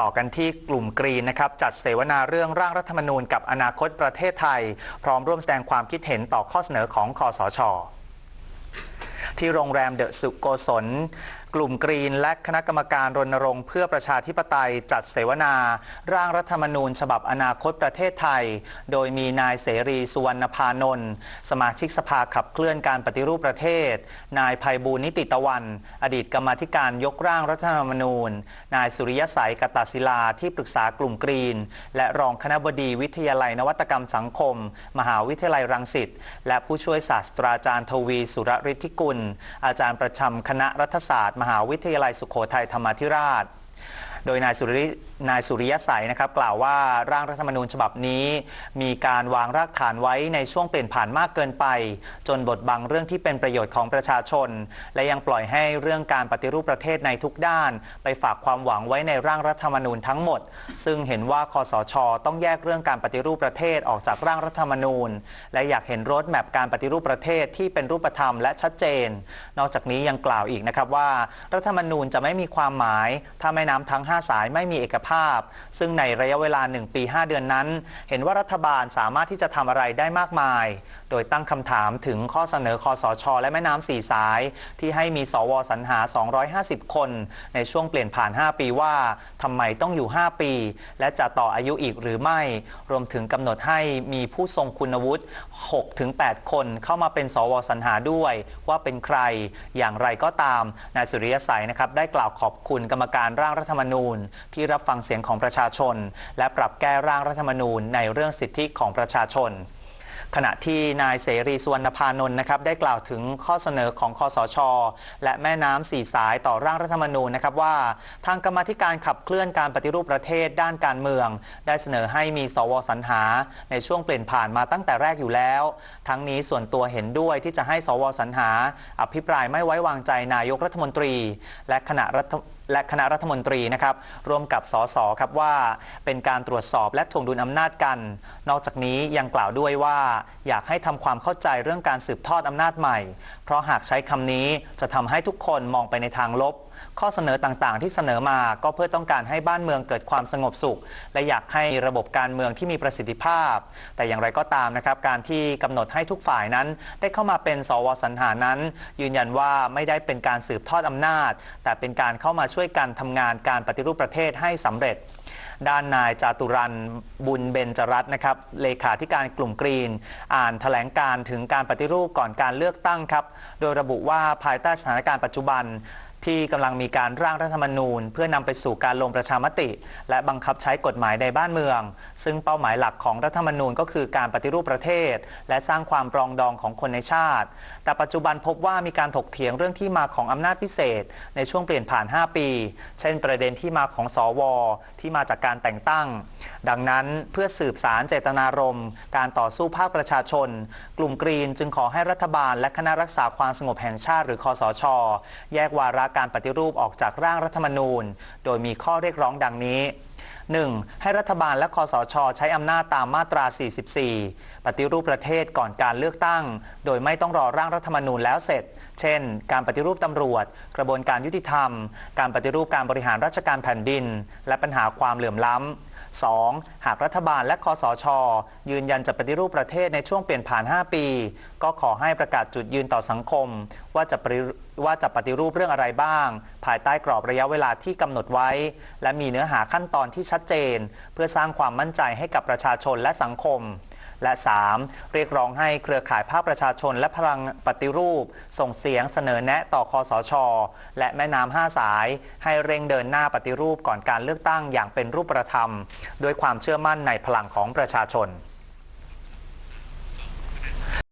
ต่อกันที่กลุ่มกรีนนะครับจัดเสวนาเรื่องร่างรัฐธรรมนูญกับอนาคตประเทศไทย พร้อมร่วมแสดงความคิดเห็นต่อข้อเสนอของคอสชที่โรงแรมเดอะสุโกศล กลุ่มกรีนและคณะกรรมการรณรงค์เพื่อประชาธิปไตยจัดเสวนา ร่างรัฐธรรมนูญ ฉบับอนาคตประเทศไทย โดยมีนายเสรีสุวรรณพานนท์สมาชิกสภาขับเคลื่อนการปฏิรูปประเทศ นายภัยบูลนิติตะวัน อดีตกรรมธิการยกร่างรัฐธรรมนูญ นายสุริยสัยกตศิลาที่ปรึกษากลุ่มกรีน และรองคณบดีวิทยาลัยนวัตกรรมสังคม มหาวิทยาลัยรังสิตและผู้ช่วยศาสตราจารย์ทวีสุรฤทธิกุล อาจารย์ประจำคณะรัฐศาสตร์หาวิทยาลัยสุโขทัยธรรมาธิราช โดยนายสุรินายสุริยสัยนะครับกล่าวว่าร่างรัฐธรรมนูญฉบับนี้ มีการวางรากฐานไว้ในช่วงเปลี่ยนผ่านมากเกินไป จนบทบังเรื่องที่เป็นประโยชน์ของประชาชน และยังปล่อยให้เรื่องการปฏิรูปประเทศในทุกด้าน ไปฝากความหวังไว้ในร่างรัฐธรรมนูญทั้งหมด ซึ่งเห็นว่าคอสช ต้องแยกเรื่องการปฏิรูปประเทศออกจากร่างรัฐธรรมนูญ และอยากเห็นรถแมพการปฏิรูปประเทศที่เป็นรูปธรรมและชัดเจน นอกจากนี้ยังกล่าวอีกนะครับว่า รัฐธรรมนูญจะไม่มีความหมายถ้าแม่น้ำทั้ง5สายไม่มีเอกภาพ ซึ่งในระยะเวลา 1 ปี 5 เดือนนั้น เห็นว่ารัฐบาลสามารถที่จะทำอะไรได้มากมาย โดยตั้งคำถามถึงข้อเสนอคอสช และแม่น้ำสี่สาย ที่ให้มีสวสรรหา 250 คน ในช่วงเปลี่ยนผ่าน 5 ปีว่าทำไมต้องอยู่ 5 ปี และจะต่ออายุอีกหรือไม่ รวมถึงกำหนดให้มีผู้ทรงคุณวุฒิ6-8 คนเข้ามาเป็นสวสรรหาด้วย ว่าเป็นใครอย่างไรก็ตามนายสุริยสัยนะครับได้กล่าวขอบคุณกรรมการร่างรัฐธรรมนูญที่รับฟังเสียงของประชาชน และปรับแก้ร่างรัฐธรรมนูญในเรื่องสิทธิของประชาชนขณะที่นายเสรีสุวรรณพานนท์นะครับได้กล่าวถึงข้อเสนอของคอสช และแม่น้ำสี่สายต่อร่างรัฐธรรมนูญนะครับว่า ทางกรรมธิการขับเคลื่อนการปฏิรูปประเทศด้านการเมือง ได้เสนอให้มีสวสรรหา ในช่วงเปลี่ยนผ่านมาตั้งแต่แรกอยู่แล้ว ทั้งนี้ส่วนตัวเห็นด้วยที่จะให้สวสรรหา อภิปรายไม่ไว้วางใจนายกรัฐมนตรี และคณะรัฐและคณะรัฐมนตรีนะครับร่วมกับสสครับว่าเป็นการตรวจสอบและถ่วงดุลอำนาจกัน นอกจากนี้ยังกล่าวด้วยว่าอยากให้ทำความเข้าใจเรื่องการสืบทอดอำนาจใหม่ เพราะหากใช้คำนี้จะทำให้ทุกคนมองไปในทางลบ ข้อเสนอต่างๆ ที่เสนอมาก็เพื่อต้องการให้บ้านเมืองเกิดความสงบสุข และอยากให้ระบบการเมืองที่มีประสิทธิภาพ แต่อย่างไรก็ตามนะครับการที่กำหนดให้ทุกฝ่ายนั้น ได้เข้ามาเป็นสวสรรหานั้น ยืนยันว่าไม่ได้เป็นการสืบทอดอำนาจ แต่เป็นการเข้ามาช่วยกันทำงานการปฏิรูปประเทศให้สำเร็จด้านนายจาตุรันบุญเบญจรัตน์นะครับ เลขาธิการกลุ่มกรีน อ่านแถลงการถึงการปฏิรูปก่อนการเลือกตั้งครับ โดยระบุว่าภายใต้สถานการณ์ปัจจุบัน ที่กำลังมีการร่างรัฐธรรมนูญ เพื่อนำไปสู่การลงประชามติ และบังคับใช้กฎหมายในบ้านเมือง ซึ่งเป้าหมายหลักของรัฐธรรมนูญก็คือการปฏิรูปประเทศ และสร้างความปรองดองของคนในชาติ แต่ปัจจุบันพบว่ามีการถกเถียงเรื่องที่มาของอำนาจพิเศษ ในช่วงเปลี่ยนผ่าน 5 ปี เช่น ประเด็นที่มาของสวที่มาจากการแต่งตั้ง ดังนั้นเพื่อสืบสารเจตนารมณ์การต่อสู้ภาคประชาชน กลุ่มกรีนจึงขอให้รัฐบาล และคณะรักษาความสงบแห่งชาติหรือคอสช แยกวาระการปฏิรูปออกจากร่างรัฐธรรมนูญ โดยมีข้อเรียกร้องดังนี้ 1. ให้รัฐบาลและคอสช ใช้อำนาจตามมาตรา 44 ปฏิรูปประเทศก่อนการเลือกตั้ง โดยไม่ต้องรอร่างรัฐธรรมนูญแล้วเสร็จ เช่น การปฏิรูปตำรวจ กระบวนการยุติธรรม การปฏิรูปการบริหารราชการแผ่นดิน และปัญหาความเหลื่อมล้ำ 2. หากรัฐบาลและคอสช ยืนยันจะปฏิรูปประเทศในช่วงเปลี่ยนผ่าน 5 ปี ก็ขอให้ประกาศจุดยืนต่อสังคม ว่าจะปฏิว่าจะปฏิรูปเรื่องอะไรบ้าง ภายใต้กรอบระยะเวลาที่กำหนดไว้ และมีเนื้อหาขั้นตอนที่ชัดเจน เพื่อสร้างความมั่นใจให้กับประชาชนและสังคม และ 3. เรียกร้องให้เครือข่ายภาคประชาชนและพลังปฏิรูป ส่งเสียงเสนอแนะต่อคอสช และแม่น้ำห้าสาย ให้เร่งเดินหน้าปฏิรูปก่อนการเลือกตั้งอย่างเป็นรูปธรรม ด้วยความเชื่อมั่นในพลังของประชาชน